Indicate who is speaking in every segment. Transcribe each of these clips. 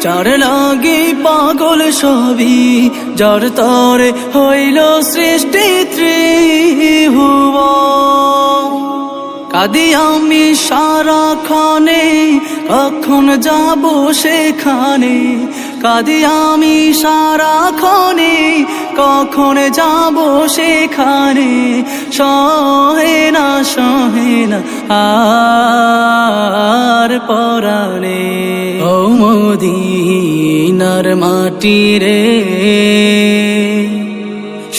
Speaker 1: চার লাগি পাগল সবই, যার তরে হইল সৃষ্টি ত্রিভুব কাদি আমি সারা খানে কখন যাব সেখানে? কাদি আমি সারা খনে কখন যাব সেখানে? সহে না সহে না, আর পরাণে। ও মদিনার মাটি রে।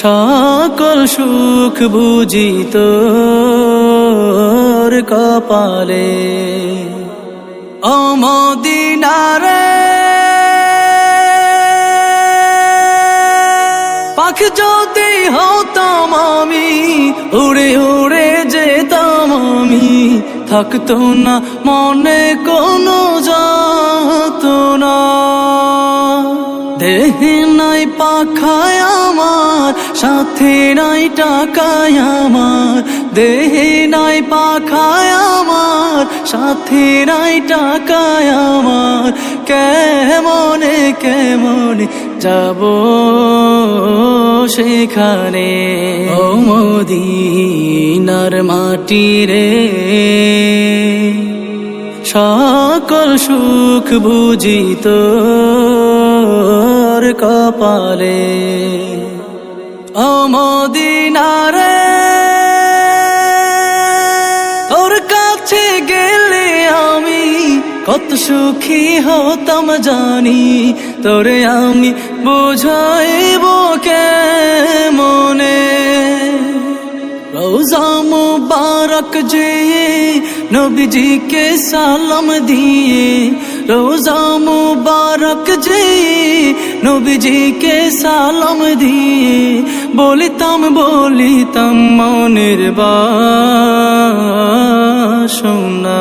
Speaker 1: সকল সুখ বুঝিত কপালে। অমদিনারে পাখ যদি হতাম আমি উড়ে উড়ে থাকতো না, মনে কোনো যাত না দেহে নাই পাখায় আমার, সাথে নাই টাকায় আমার। দেহে নাই পাখায় আমার, সাথে নাই টাকায় আমার। কেমনে কেমনে যাব সেখানে? ও মদিনার মাটি রে। সকল সুখ বুঝিত কপালে। অমদিনারে তোর কাছে গেলে কত সুখী হতাম জানি, তোরে আমি বোঝাইব মনে রোজা মুবারক যে নবীজি কে সালাম দিয়ে রোজা মুবারক যে নবীজি কে সালাম দিয়ে, বলিতাম বলিতাম মনের বাসনা। ও